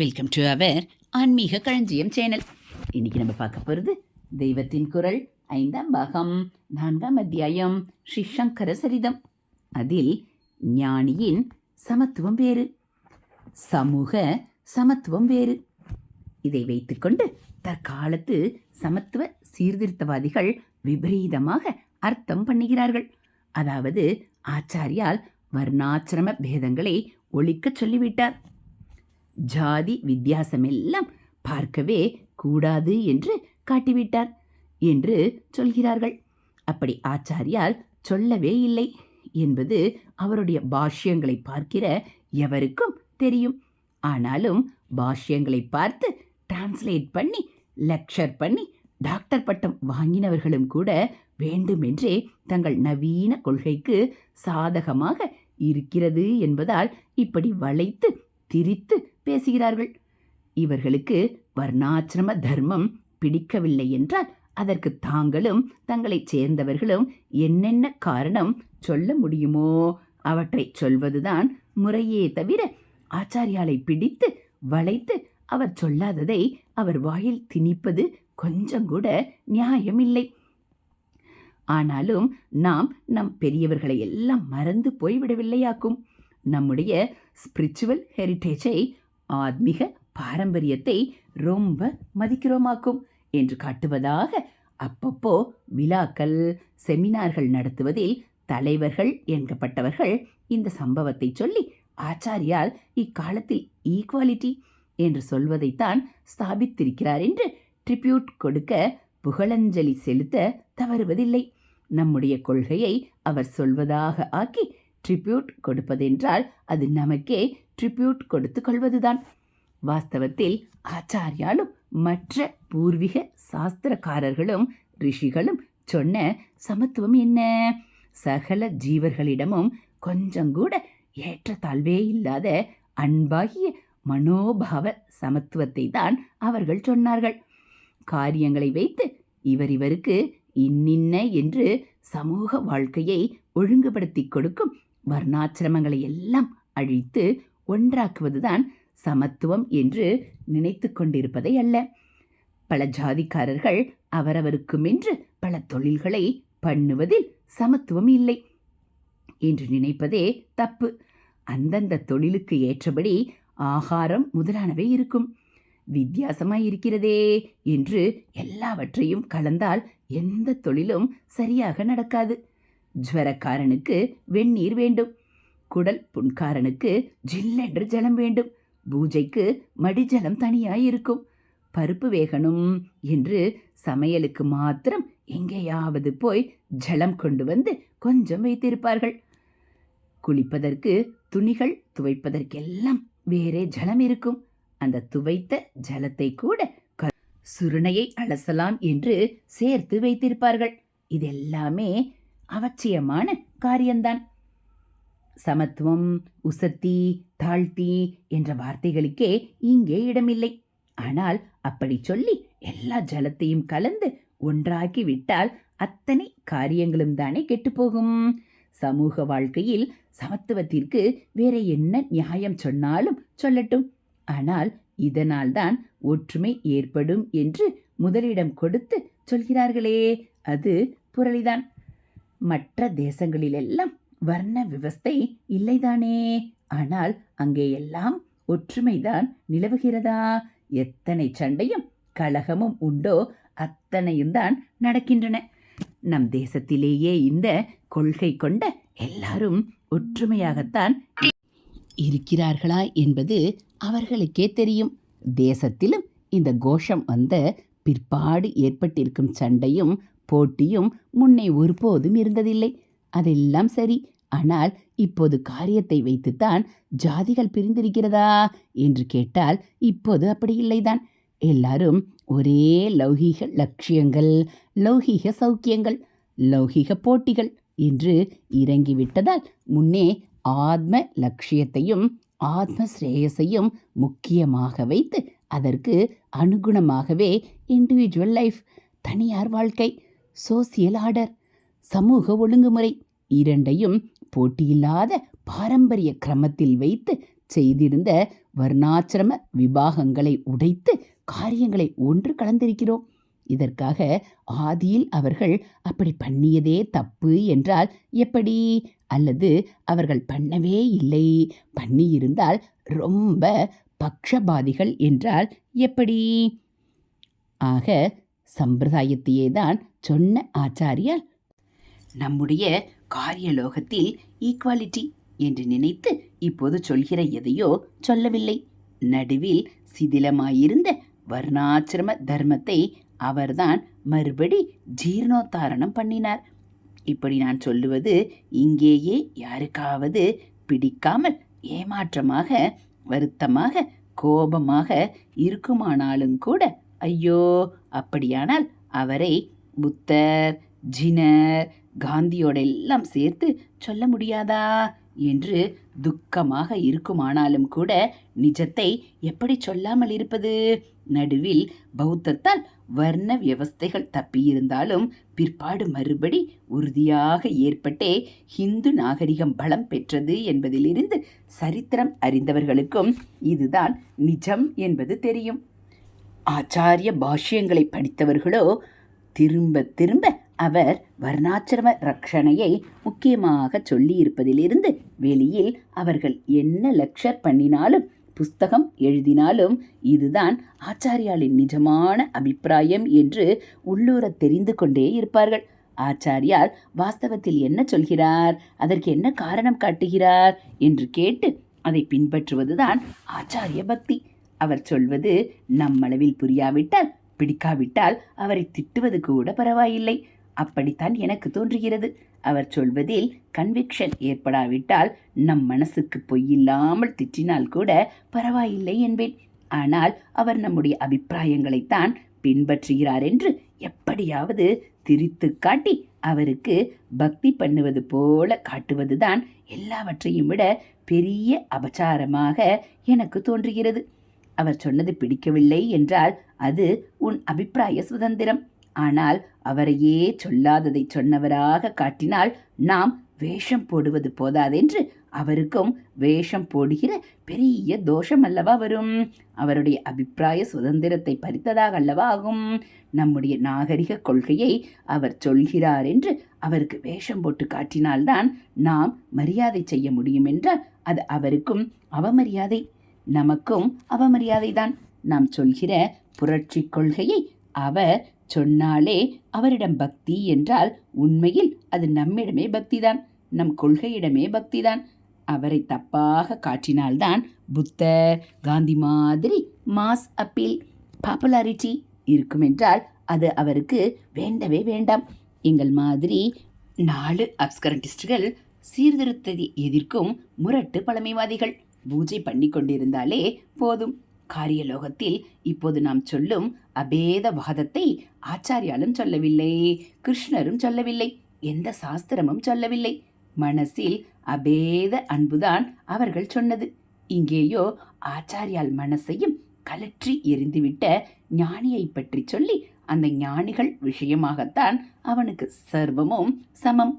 Welcome to our ஆன்மீக களஞ்சியம் channel இன்னைக்கு நம்ம பார்க்க போகிறது தெய்வத்தின் குரல் ஐந்தாம் பாகம் நான்காம் அத்தியாயம் ஸ்ரீ சங்கர சரிதம். அதில் ஞானியின் சமத்துவம் வேறு சமூக சமத்துவம் வேறு. இதை வைத்துக்கொண்டு தற்காலத்து சமத்துவ சீர்திருத்தவாதிகள் விபரீதமாக அர்த்தம் பண்ணுகிறார்கள். அதாவது ஆச்சாரியால் வர்ணாசிரம பேதங்களை ஒழிக்கச் சொல்லிவிட்டார். ஜாதி வித்தியாசமெல்லாம் பார்க்கவே கூடாது என்று காட்டிவிட்டார் என்று சொல்கிறார்கள். அப்படி ஆச்சாரியால் சொல்லவே இல்லை என்பது அவருடைய பாஷ்யங்களை பார்க்கிற எவருக்கும் தெரியும். ஆனாலும் பாஷ்யங்களை பார்த்து டிரான்ஸ்லேட் பண்ணி லெக்சர் பண்ணி டாக்டர் பட்டம் வாங்கினவர்களும் கூட வேண்டுமென்றே தங்கள் நவீன கொள்கைக்கு சாதகமாக இருக்கிறது என்பதால் இப்படி வளைத்து திரித்து பேசுகிறார்கள். இவர்களுக்கு வர்ணாசிரம தர்மம் பிடிக்கவில்லை என்றால் அதற்கு தாங்களும் தங்களைச் சேர்ந்தவர்களும் என்னென்ன காரணம் சொல்ல முடியுமோ அவற்றை சொல்வதுதான் முறையே தவிர ஆச்சாரியாலை பிடித்து வளைத்து அவர் சொல்லாததை அவர் வாயில் திணிப்பது கொஞ்சம் கூட நியாயமில்லை. ஆனாலும் நாம் நம் பெரியவர்களை எல்லாம் மறந்து போய்விடவில்லையாக்கும்? நம்முடைய ஸ்பிரிச்சுவல் ஹெரிட்டேஜை ஆத்மீக பாரம்பரியத்தை ரொம்ப மதிக்கிறோமாக்கும் என்று காட்டுவதாக அப்பப்போ விழாக்கள் செமினார்கள் நடத்துவதில் தலைவர்கள் என்கப்பட்டவர்கள் இந்த சம்பவத்தை சொல்லி ஆச்சாரியால் இக்காலத்தில் ஈக்குவாலிட்டி என்று சொல்வதைத்தான் ஸ்தாபித்திருக்கிறார் என்று ட்ரிபியூட் கொடுக்க புகழஞ்சலி செலுத்த தவறுவதில்லை. நம்முடைய கொள்கையை அவர் சொல்வதாக ஆக்கி ட்ரிபியூட் கொடுப்பதென்றால் அது நமக்கே ட்ரிபியூட் கொடுத்து கொள்வதுதான். வாஸ்தவத்தில் ஆச்சாரியாலும் மற்ற பூர்வீக சாஸ்திரக்காரர்களும் ரிஷிகளும் சொன்ன சமத்துவம் என்ன? சகல ஜீவர்களிடமும் கொஞ்சம் கூட ஏற்றத்தாழ்வே இல்லாத அன்பாகிய மனோபாவ சமத்துவத்தை தான் அவர்கள் சொன்னார்கள். காரியங்களை வைத்து இவர் இவருக்கு இன்னின்ன என்று சமூக வாழ்க்கையை ஒழுங்குபடுத்தி கொடுக்கும் வர்ணாசிரமங்களை எல்லாம் அழித்து ஒன்றாக்குவதுதான் சமத்துவம் என்று நினைத்து கொண்டிருப்பதை அல்ல. பல ஜாதிக்காரர்கள் அவரவருக்குமென்று பல தொழில்களை பண்ணுவதில் சமத்துவம் இல்லை என்று நினைப்பதே தப்பு. அந்தந்த தொழிலுக்கு ஏற்றபடி ஆகாரம் முதலானவை இருக்கும். வித்தியாசமாய் இருக்கிறதே என்று எல்லாவற்றையும் கலந்தால் எந்த தொழிலும் சரியாக நடக்காது. ஜுவரக்காரனுக்கு வெந்நீர் வேண்டும். குடல் புண்காரனுக்கு ஜில்லென்று ஜலம் வேண்டும். பூஜைக்கு மடிஜலம் தனியாய் இருக்கும். பருப்பு வேகணும் என்று சமையலுக்கு மாத்திரம் எங்கேயாவது போய் ஜலம் கொண்டு வந்து கொஞ்சம் வைத்திருப்பார்கள். குளிப்பதற்கு துணிகள் துவைப்பதற்கெல்லாம் வேறே ஜலம் இருக்கும். அந்த துவைத்த ஜலத்தை கூட சுருணையை அலசலாம் என்று சேர்த்து வைத்திருப்பார்கள். இதெல்லாமே அவசியமான காரியம்தான் சமத்துவம் உசத்தி தாழ்த்தி என்ற வார்த்தைகளுக்கே இங்கே இடமில்லை. ஆனால் அப்படி சொல்லி எல்லா ஜலத்தையும் கலந்து ஒன்றாக்கி விட்டால் அத்தனை காரியங்களும் தானே கெட்டுப்போகும் சமூக வாழ்க்கையில் சமத்துவத்திற்கு வேற என்ன நியாயம் சொன்னாலும் சொல்லட்டும். ஆனால் இதனால்தான் ஒற்றுமை ஏற்படும் என்று முதலிடம் கொடுத்து சொல்கிறார்களே அது புரளிதான். மற்ற தேசங்களிலெல்லாம் வர்ண விவஸ்தை இல்லைதானே? ஆனால் அங்கே எல்லாம் ஒற்றுமைதான் நிலவுகிறதா? எத்தனை சண்டையும் கலகமும் உண்டோ அத்தனையும் தான் நடக்கின்றன. நம் தேசத்திலேயே இந்த கொள்கை கொண்ட எல்லாரும் ஒற்றுமையாகத்தான் இருக்கிறார்களா என்பது அவர்களுக்கே தெரியும். தேசத்திலும் இந்த கோஷம் வந்த பிற்பாடு ஏற்பட்டிருக்கும் சண்டையும் போட்டியும் முன்னே ஒருபோதும் இருந்ததில்லை. அதெல்லாம் சரி. ஆனால் இப்போது காரியத்தை வைத்துத்தான் ஜாதிகள் பிரிந்திருக்கிறதா என்று கேட்டால் இப்போது அப்படி இல்லைதான். எல்லாரும் ஒரே லௌகீக லட்சியங்கள் லௌகீக சௌக்கியங்கள் லௌகீக போட்டிகள் என்று இறங்கிவிட்டதால் முன்னே ஆத்ம லட்சியத்தையும் ஆத்ம ஸ்ரேயஸையும் முக்கியமாக வைத்து அதற்கு அனுகுணமாகவே இண்டிவிஜுவல் லைஃப் தனியார் வாழ்க்கை சோசியல் ஆர்டர் சமூக ஒழுங்குமுறை இரண்டையும் போட்டியில்லாத பாரம்பரிய கிரமத்தில் வைத்து செய்திருந்த வர்ணாசிரம விபாகங்களை உடைத்து காரியங்களை ஒன்று கலந்திருக்கிறோம். இதற்காக ஆதியில் அவர்கள் அப்படி பண்ணியதே தப்பு என்றால் எப்படி? அல்லது அவர்கள் பண்ணவே இல்லை பண்ணியிருந்தால் ரொம்ப பக்ஷபாதிகள் என்றால் எப்படி? ஆக சம்பிரதாயத்தையே தான் சொன்ன ஆச்சாரியால் நம்முடைய காரியலோகத்தில் ஈக்குவாலிட்டி என்று நினைத்து இப்போது சொல்கிற எதையோ சொல்லவில்லை. நடுவில் சிதிலமாயிருந்த வர்ணாசிரம தர்மத்தை அவர்தான் மறுபடி ஜீர்ணோத்தாரணம் பண்ணினார். இப்படி நான் சொல்லுவது இங்கேயே யாருக்காவது பிடிக்காமல் ஏமாற்றமாக வருத்தமாக கோபமாக இருக்குமானாலும் கூட ஐயோ அப்படியானால் அவரை புத்தர் ஜினர் காந்தியோட எல்லாம் சேர்த்து சொல்ல முடியாதா? என்று துக்கமாக இருக்குமானாலும் கூட நிஜத்தை எப்படி சொல்லாமல் இருப்பது? நடுவில் பௌத்தத்தால் வர்ண வியவஸ்தைகள் தப்பியிருந்தாலும் பிற்பாடு மறுபடி உறுதியாக ஏற்பட்டே ஹிந்து நாகரிகம் பலம் பெற்றது என்பதிலிருந்து சரித்திரம் அறிந்தவர்களுக்கும் இதுதான் நிஜம் என்பது தெரியும். ஆச்சாரிய பாஷ்யங்களை படித்தவர்களோ திரும்ப திரும்ப அவர் வர்ணாச்சிரம ரக்ஷணையை முக்கியமாக சொல்லியிருப்பதிலிருந்து வெளியில் அவர்கள் என்ன லெக்சர் பண்ணினாலும் புஸ்தகம் எழுதினாலும் இதுதான் ஆச்சாரியாளின் நிஜமான அபிப்பிராயம் என்று உள்ளூர தெரிந்து கொண்டே இருப்பார்கள். ஆச்சாரியார் வாஸ்தவத்தில் என்ன சொல்கிறார் அதற்கு என்ன காரணம் காட்டுகிறார் என்று கேட்டு அதை பின்பற்றுவதுதான் ஆச்சாரிய பக்தி. அவர் சொல்வது நம்மளவில் புரியாவிட்டால் பிடிக்காவிட்டால் அவரை திட்டுவது கூட பரவாயில்லை. அப்படித்தான் எனக்கு தோன்றுகிறது. அவர் சொல்வதில் கன்விக்ஷன் ஏற்படாவிட்டால் நம் மனசுக்கு பொய்யில்லாமல் திட்டினால் கூட பரவாயில்லை என்பேன். ஆனால் அவர் நம்முடைய அபிப்பிராயங்களைத்தான் பின்பற்றுகிறார் என்று எப்படியாவது திரித்து காட்டி அவருக்கு பக்தி பண்ணுவது போல காட்டுவதுதான் எல்லாவற்றையும் விட பெரிய அபச்சாரமாக எனக்கு தோன்றுகிறது. அவர் சொன்னது பிடிக்கவில்லை என்றால் அது உன் அபிப்பிராய சுதந்திரம். ஆனால் அவரையே சொல்லாததை சொன்னவராக காட்டினால் நாம் வேஷம் போடுவது போதாதென்று அவருக்கும் வேஷம் போடுகிற பெரிய தோஷம் அல்லவா வரும். அவருடைய அபிப்பிராய சுதந்திரத்தை பறித்ததாக அல்லவா ஆகும். நம்முடைய நாகரிக கொள்கையை அவர் சொல்கிறார் என்று அவருக்கு வேஷம் போட்டு காட்டினால்தான் நாம் மரியாதை செய்ய முடியும் என்றால் அது அவருக்கும் அவமரியாதை. நமக்கும் அவமரியாதைதான். நாம் சொல்கிற புரட்சி கொள்கையை அவர் சொன்னாலே அவரிடம் பக்தி என்றால் உண்மையில் அது நம்மிடமே பக்திதான். நம் கொள்கையிடமே பக்திதான். அவரை தப்பாக காட்டினால்தான் புத்தர் காந்தி மாதிரி மாஸ் அப்பீல் பாப்புலாரிட்டி இருக்குமென்றால் அது அவருக்கு வேண்டவே வேண்டாம். எங்கள் மாதிரி நாலு அப்ஸ்கரண்டிஸ்டுகள் சீர்திருத்தத்தை எதிர்க்கும் முரட்டு பழமைவாதிகள். பூஜை பண்ணி கொண்டிருந்தாலே போதும். காரியலோகத்தில் இப்போது நாம் சொல்லும் அபேத வாதத்தை ஆச்சாரியாலும் சொல்லவில்லை கிருஷ்ணரும் சொல்லவில்லை எந்த சாஸ்திரமும் சொல்லவில்லை. மனசில் அபேத அன்புதான் அவர்கள் சொன்னது. இங்கேயோ ஆச்சாரியால் மனசையும் கலற்றி எரிந்துவிட்ட ஞானியை பற்றி சொல்லி அந்த ஞானிகள் விஷயமாகத்தான் அவனுக்கு சர்வமும் சமம்.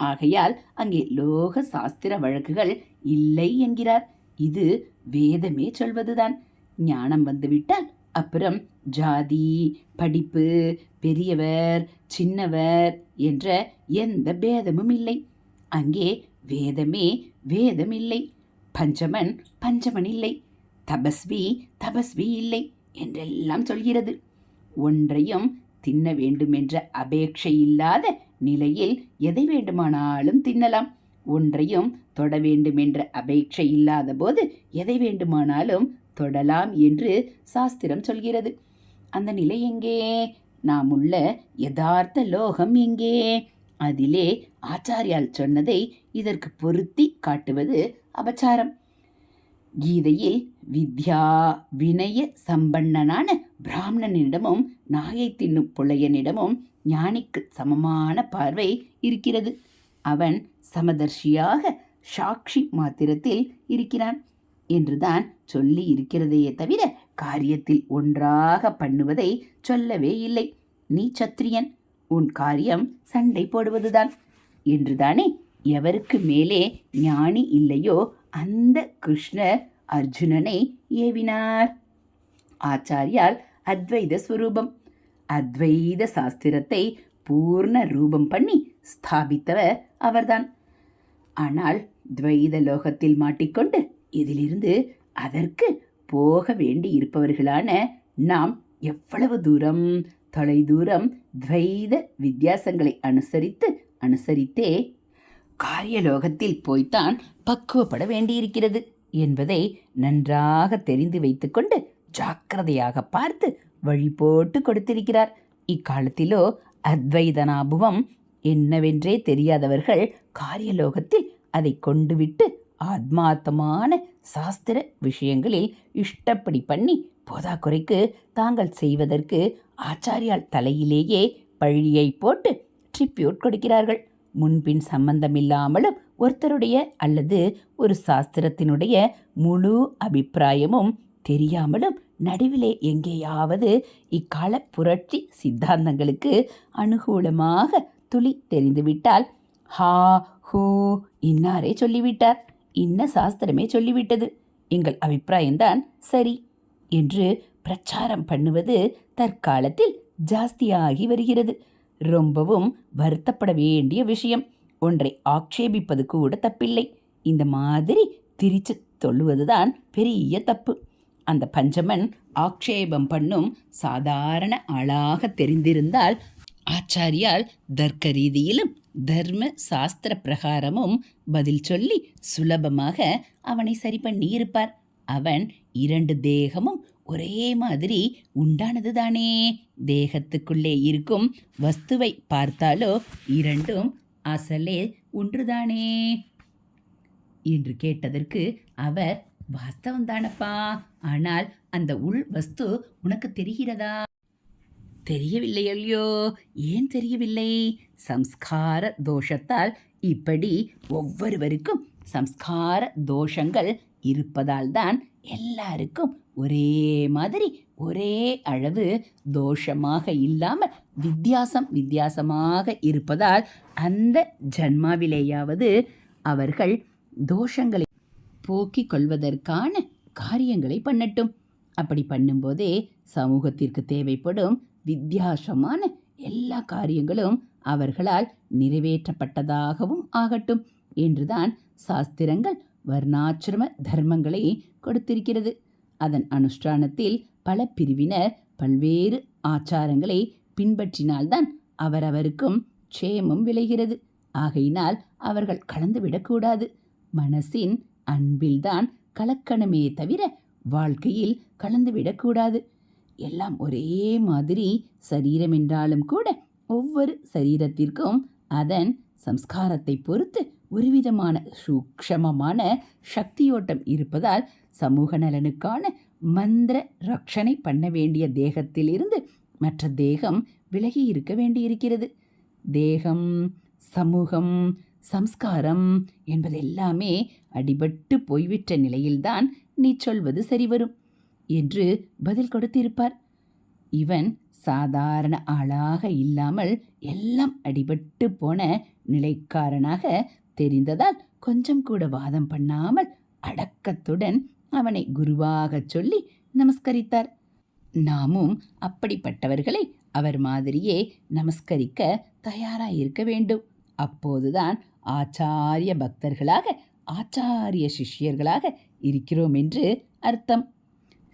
ஆகையால் அங்கே லோக சாஸ்திர வழக்குகள் இல்லை என்கிறார். இது வேதமே சொல்வதுதான். ஞானம் வந்துவிட்டால் அப்புறம் ஜாதி படிப்பு பெரியவர் சின்னவர் என்ற எந்த பேதமும் இல்லை. அங்கே வேதமே வேதம் இல்லை பஞ்சமன் பஞ்சமன் இல்லை. தபஸ்வி தபஸ்வி இல்லை என்றெல்லாம் சொல்கிறது. ஒன்றையும் தின்ன வேண்டுமென்ற அபேட்சை இல்லாத நிலையில் எதை வேண்டுமானாலும் தின்னலாம். ஒன்றையும் தொட வேண்டுமென்ற அபேட்சை இல்லாத போது எதை வேண்டுமானாலும் தொடலாம் என்று சாஸ்திரம் சொல்கிறது. அந்த நிலை எங்கே? நாம் உள்ள யதார்த்த லோகம் எங்கே? அதிலே ஆச்சாரியால் சொன்னதை இதற்கு பொருத்தி காட்டுவது அபச்சாரம். கீதையில் வித்யா வினய சம்பன்னனான பிராமணனிடமும் நாகை தின்னும் புலையனிடமும் ஞானிக்கு சமமான பார்வை இருக்கிறது. அவன் சமதர்ஷியாக சாட்சி மாத்திரத்தில் இருக்கிறான் என்றுதான் சொல்லி இருக்கிறதையே தவிர காரியத்தில் ஒன்றாக பண்ணுவதை சொல்லவே இல்லை. நீ சத்திரியன் உன் காரியம் சண்டை போடுவதுதான் என்றுதானே? எவருக்கு மேலே ஞானி இல்லையோ அந்த கிருஷ்ணர் அர்ஜுனனை ஏவினார். ஆச்சாரியால் அத்வைத ஸ்வரூபம் அத்வைத சாஸ்திரத்தை பூர்ண ரூபம் பண்ணி ஸ்தாபித்தவர் அவர்தான். ஆனால் துவைத லோகத்தில் மாட்டிக்கொண்டு இதிலிருந்து அதற்கு போக வேண்டி இருப்பவர்களான நாம் எவ்வளவு தூரம் தொலைதூரம் துவைத வித்தியாசங்களை அனுசரித்து அனுசரித்தே காரியலோகத்தில் போய்த்தான் பக்குவப்பட வேண்டியிருக்கிறது என்பதை நன்றாக தெரிந்து வைத்துக்கொண்டு ஜாக்கிரதையாக பார்த்து வழி போட்டு கொடுத்திருக்கிறார். இக்காலத்திலோ அத்வைதனாபுவம் என்னவென்றே தெரியாதவர்கள் காரியலோகத்தில் அதை கொண்டுவிட்டு ஆத்மார்த்தமான சாஸ்திர விஷயங்களில் இஷ்டப்படி பண்ணி போதாக்குறைக்கு தாங்கள் செய்வதற்கு ஆச்சாரியால் தலையிலேயே பழியை போட்டு ட்ரிப்யூட் கொடுக்கிறார்கள். முன்பின் சம்பந்தமில்லாமலும் ஒருத்தருடைய அல்லது ஒரு சாஸ்திரத்தினுடைய முழு அபிப்பிராயமும் தெரியாமலும் நடுவிலே எங்கேயாவது இக்கால புரட்சி சித்தாந்தங்களுக்கு அனுகூலமாக துளி தெரிந்துவிட்டால் ஹா ஹூ இன்னாரே சொல்லிவிட்டார். இன்ன சாஸ்திரமே சொல்லிவிட்டது. எங்கள் அபிப்பிராயம்தான் சரி என்று பிரச்சாரம் பண்ணுவது தற்காலத்தில் ஜாஸ்தியாகி வருகிறது. ரொம்பவும் வருத்தப்பட வேண்டிய விஷயம். ஒன்றை ஆக்ஷேபிப்பது கூட தப்பில்லை. இந்த மாதிரி திரிச்சு சொல்லுவதுதான் பெரிய தப்பு. அந்த பஞ்சமன் ஆக்ஷேபம் பண்ணும் சாதாரண ஆளாக தெரிந்திருந்தால் ஆச்சாரியால் தர்க்க ரீதியிலும் தர்ம சாஸ்திர பிரகாரமும் பதில் சொல்லி சுலபமாக அவனை சரி பண்ணி இருப்பார் அவன் இரண்டு தேகமும் ஒரே மாதிரி உண்டானது தானே தேகத்துக்குள்ளே இருக்கும் வஸ்துவை பார்த்தாலோ இரண்டும் அசலே ஒன்றுதானே? என்று கேட்டதற்கு அவர் வாஸ்தவம் தானப்பா ஆனால் அந்த உள் வஸ்து உனக்கு தெரிகிறதா? தெரியவில்லை அல்லையோ ஏன் தெரியவில்லை? சம்ஸ்கார தோஷத்தால் இப்படி ஒவ்வொருவருக்கும் சம்ஸ்கார தோஷங்கள் இருப்பதால் தான் எல்லாருக்கும் ஒரே மாதிரி ஒரே அளவு தோஷமாக இல்லாமல் வித்தியாசம் வித்தியாசமாக இருப்பதால் அந்த ஜன்மாவிலேயாவது அவர்கள் தோஷங்களை போக்கிக் கொள்வதற்கான காரியங்களை பண்ணட்டும். அப்படி பண்ணும்போதே சமூகத்திற்கு தேவைப்படும் வித்தியாசமான எல்லா காரியங்களும் அவர்களால் நிறைவேற்றப்பட்டதாகவும் ஆகட்டும் என்றுதான் சாஸ்திரங்கள் வர்ணாசிரம தர்மங்களை கொடுத்திருக்கிறது. அதன் அனுஷ்டானத்தில் பல பிரிவினர் பல்வேறு ஆச்சாரங்களை பின்பற்றினால்தான் அவரவருக்கும் க்ஷேமம் விளைகிறது. ஆகையினால் அவர்கள் கலந்துவிடக்கூடாது மனசின் அன்பில்தான் கலக்கணமே தவிர வாழ்க்கையில் கலந்துவிடக்கூடாது எல்லாம் ஒரே மாதிரி சரீரம் என்றாலும் கூட ஒவ்வொரு சரீரத்திற்கும் அதன் சம்ஸ்காரத்தை பொறுத்து ஒருவிதமான சூக்ஷமமான சக்தியோட்டம் இருப்பதால் சமூக நலனுக்கான மந்திர ரட்சணை பண்ண வேண்டிய தேகத்திலிருந்து மற்ற தேகம் விலகி இருக்க வேண்டியிருக்கிறது. தேகம் சமூகம் சம்ஸ்காரம் என்பதெல்லாமே அடிபட்டு போய்விட்ட நிலையில்தான் நீ சொல்வது சரி வரும் என்று பதில் கொடுத்திருப்பார். இவன் சாதாரண ஆளாக இல்லாமல் எல்லாம் அடிபட்டு போன நிலைக்காரனாக தெரிந்ததால் கொஞ்சம் கூட வாதம் பண்ணாமல் அடக்கத்துடன் அவனை குருவாகச் சொல்லி நமஸ்கரித்தார். நாமும் அப்படிப்பட்டவர்களை அவர் மாதிரியே நமஸ்கரிக்க தயாராயிருக்க வேண்டும். அப்போதுதான் ஆச்சாரிய பக்தர்களாக ஆச்சாரிய சிஷ்யர்களாக இருக்கிறோம் என்று அர்த்தம்.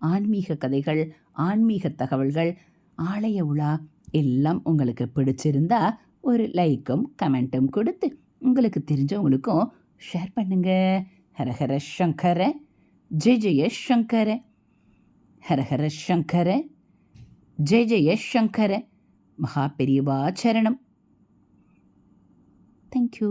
ஆன்மீக கதைகள் ஆன்மீக தகவல்கள் ஆலய உலா எல்லாம் உங்களுக்கு பிடிச்சிருந்தா ஒரு லைக்கும் கமெண்ட்டும் கொடுத்து உங்களுக்கு தெரிஞ்சவங்களுக்கும் ஷேர் பண்ணுங்க. ஹரஹர சங்கர ஜெய ஜெய சங்கர ஹரஹர சங்கர ஜெய ஜெய சங்கர மகா பெரியவா சரணம். தேங்க்யூ